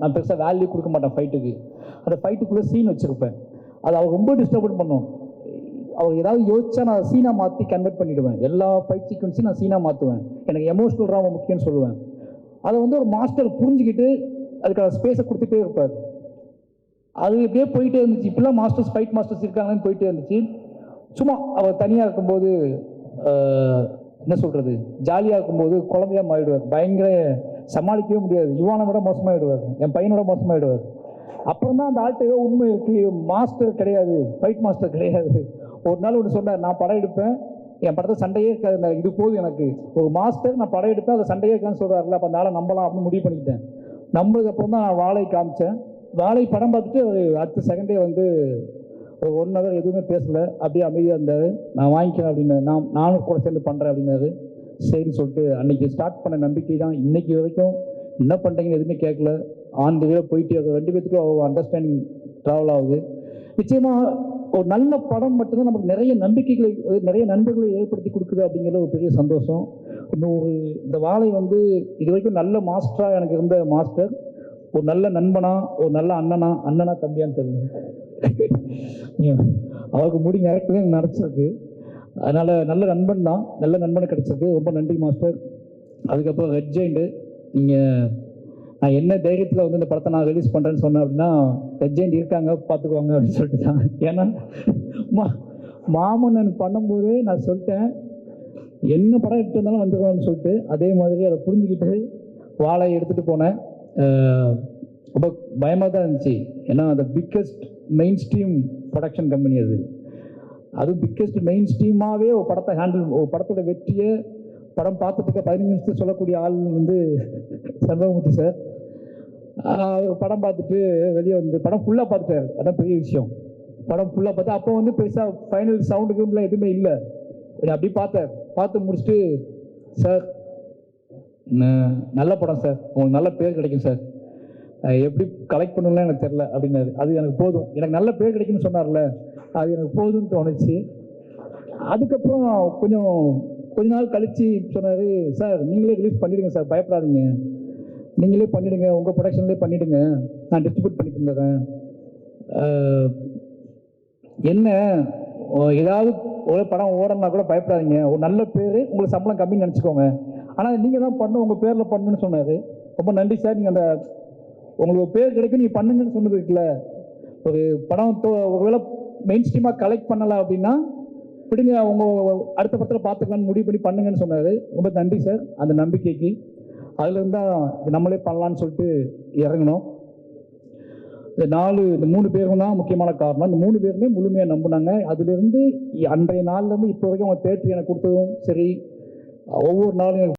நான் பெருசாக வேல்யூ கொடுக்க மாட்டேன் ஃபைட்டுக்கு அந்த ஃபைட்டுக்குள்ளே சீன் வச்சுருப்பேன். அது அவர் ரொம்ப டிஸ்டர்ப் பண்ணும். அவர் ஏதாவது யோசிச்சா நான் சீனா மாற்றி கன்வெர்ட் பண்ணிடுவேன். எல்லா ஃபைட் சீக்வன்ஸையும் நான் சீனா மாற்றுவேன் எனக்கு எமோஷனல் ராம முக்கியம்னு சொல்லுவேன். அதை வந்து ஒரு மாஸ்டர் புரிஞ்சுக்கிட்டு அதுக்கான ஸ்பேஸை கொடுத்துட்டே இருப்பார். அது இப்படியே போயிட்டே இருந்துச்சு. இப்படிலாம் மாஸ்டர்ஸ் ஃபைட் மாஸ்டர்ஸ் இருக்காங்கன்னு போயிட்டே இருந்துச்சு. சும்மா அவர் தனியாக இருக்கும்போது என்ன சொல்கிறது ஜாலியாக இருக்கும்போது குழந்தையா மாறிடுவார். பயங்கர சமாளிக்கவே முடியாது. யுவானை விட மோசமாகிடுவார் என் பையனோட மோசமாகிடுவார் அப்புறம் தான் அந்த ஆள்கிட்ட ஏதோ உண்மை இருக்கு. மாஸ்டர் கிடையாது. ஃபைட் மாஸ்டர் கிடையாது. ஒரு நாள் ஒன்று சொன்னார் நான் படம் எடுப்பேன். என் படத்தை சண்டையே இருக்காது. இது போதும் எனக்கு. ஒரு மாஸ்டர் நான் படம் எடுப்பேன். அதை சண்டையே இருக்கான்னு சொல்கிறாருல அப்போ அந்த ஆளை நம்பலாம். அப்படின்னு முடிவு பண்ணிக்கிட்டேன். நம்பதுக்கு அப்புறம் தான் நான் வாழை காமிச்சேன். வாழை படம் பார்த்துட்டு அடுத்த செகண்டே வந்து ஒரு ஒன் ஹவர் எதுவுமே பேசலை. அப்படியே அமைதியாக இருந்தார். நான் வாங்கிக்கிறேன் அப்படின்னு நான் நானும் கூட சேர்ந்து பண்ணுறேன் அப்படின்னாரு. சரின்னு சொல்லிட்டு அன்னைக்கு ஸ்டார்ட் பண்ண நம்பிக்கை தான் இன்னைக்கு வரைக்கும். என்ன பண்ணுறீங்கன்னு எதுவுமே கேட்கல. ஆன் வே போயிட்டு ரெண்டு பேத்துக்கும் அண்டர்ஸ்டாண்டிங் ட்ராவல் ஆகுது. நிச்சயமாக ஒரு நல்ல படம் மட்டும்தான் நமக்கு நிறைய நம்பிக்கைகளை நிறைய நண்பர்களை ஏற்படுத்தி கொடுக்குது அப்படிங்கிற ஒரு பெரிய சந்தோஷம். ஒரு இந்த வாழை வந்து இது வரைக்கும் நல்ல மாஸ்டராக எனக்கு இருந்த மாஸ்டர் ஒரு நல்ல நண்பனா ஒரு நல்ல அண்ணனா அண்ணனா தம்பியான்னு தெரியும் அவருக்கு முடி நிறைக்கவே நடச்சிருக்கு அதனால் நல்ல நண்பன் தான். நல்ல நண்பனை கிடச்சிருக்கு ரொம்ப நன்றி மாஸ்டர். அதுக்கப்புறம் ரெட் ஜெயிண்டு நீங்கள் நான் என்ன தைரியத்தில் வந்து இந்த படத்தை நான் ரிலீஸ் பண்ணுறேன்னு சொன்னேன் அப்படின்னா ரெட் ஜெயிண்ட் இருக்காங்க பார்த்துக்குவாங்க அப்படின்னு சொல்லிட்டு தான் ஏன்னா மா மாமன்னன் பண்ணும்போது நான் சொல்லிட்டேன் என்ன படம் எடுத்து வந்தாலும் வந்துடுவான்னு சொல்லிட்டு அதே மாதிரி அதை புரிஞ்சுக்கிட்டு வாழை எடுத்துகிட்டு போனேன். ரொம்ப பயமாக தான் இருந்துச்சு. ஏன்னா அந்த biggest main stream production company அது. அதுவும் பிக்கெஸ்ட் மெயின் ஸ்ட்ரீமாகவே ஒரு படத்தை ஹேண்டில் ஒரு படத்தோட வெற்றியை படம் பார்த்துட்டு பதினஞ்சு நிமிஷத்துக்கு சொல்லக்கூடிய ஆள் வந்து சண்முகமூர்த்தி சார் படம் பார்த்துட்டு வெளியே வந்து படம் ஃபுல்லாக பார்த்துட்டார். அதான் பெரிய விஷயம். படம் ஃபுல்லாக பார்த்து அப்போ வந்து பெருசாக ஃபைனல் சவுண்டு கீம்லாம் எதுவுமே இல்லை. கொஞ்சம் அப்படி பார்த்தேன் பார்த்து முடிச்சுட்டு சார் நல்ல படம் சார் உங்களுக்கு நல்ல பேர் கிடைக்கும் சார் எப்படி கலெக்ட் பண்ணணும்லாம் எனக்கு தெரில அப்படின்னாரு. அது எனக்கு போதும். எனக்கு நல்ல பேர் கிடைக்கும்னு சொன்னார்ல. அது எனக்கு போதும்னு தோணுச்சு. அதுக்கப்புறம் கொஞ்சம் கொஞ்ச நாள் கழிச்சு சொன்னார் சார் நீங்களே ரிலீஸ் பண்ணிவிடுங்க சார் பயப்படாதீங்க. நீங்களே பண்ணிவிடுங்க உங்கள் ப்ரொடக்ஷன்லேயே பண்ணிவிடுங்க நான் டிஸ்ட்ரிபியூட் பண்ணி தந்துடுறேன் என்ன ஏதாவது ஒரு படம் ஓடணும்னா கூட பயப்படாதீங்க. ஒரு நல்ல பேர் உங்களுக்கு சம்பளம் கம்மின்னு நினச்சிக்கோங்க. ஆனால் நீங்கள் தான் பண்ணணும் உங்கள் பேரில் பண்ணணும்னு சொன்னார். ரொம்ப நன்றி சார் நீங்கள் அந்த உங்களுக்கு பேர் கிடைக்கும் நீங்கள் பண்ணுங்கன்னு சொன்னது இருக்குல்ல. ஒரு படம் ஒருவேளை மெயின் ஸ்ட்ரீமாக கலெக்ட் பண்ணலை அப்படின்னா விடுங்க அவங்க அடுத்த படத்தில் பார்த்துக்கலாம்னு முடிவு பண்ணி பண்ணுங்கன்னு சொன்னார். ரொம்ப நன்றி சார் அந்த நம்பிக்கைக்கு. அதில் இருந்தால் நம்மளே பண்ணலான்னு சொல்லிட்டு இறங்கினோம். இந்த நாலு இந்த மூணு பேரும் தான் முக்கியமான காரணம். இந்த மூணு பேருமே முழுமையாக நம்பினாங்க. அதுலேருந்து அன்றைய நாள்லேருந்து இப்போ வரைக்கும் அவங்க தேட்டர் எனக்கு கொடுத்ததும் சரி ஒவ்வொரு நாளும் எனக்கு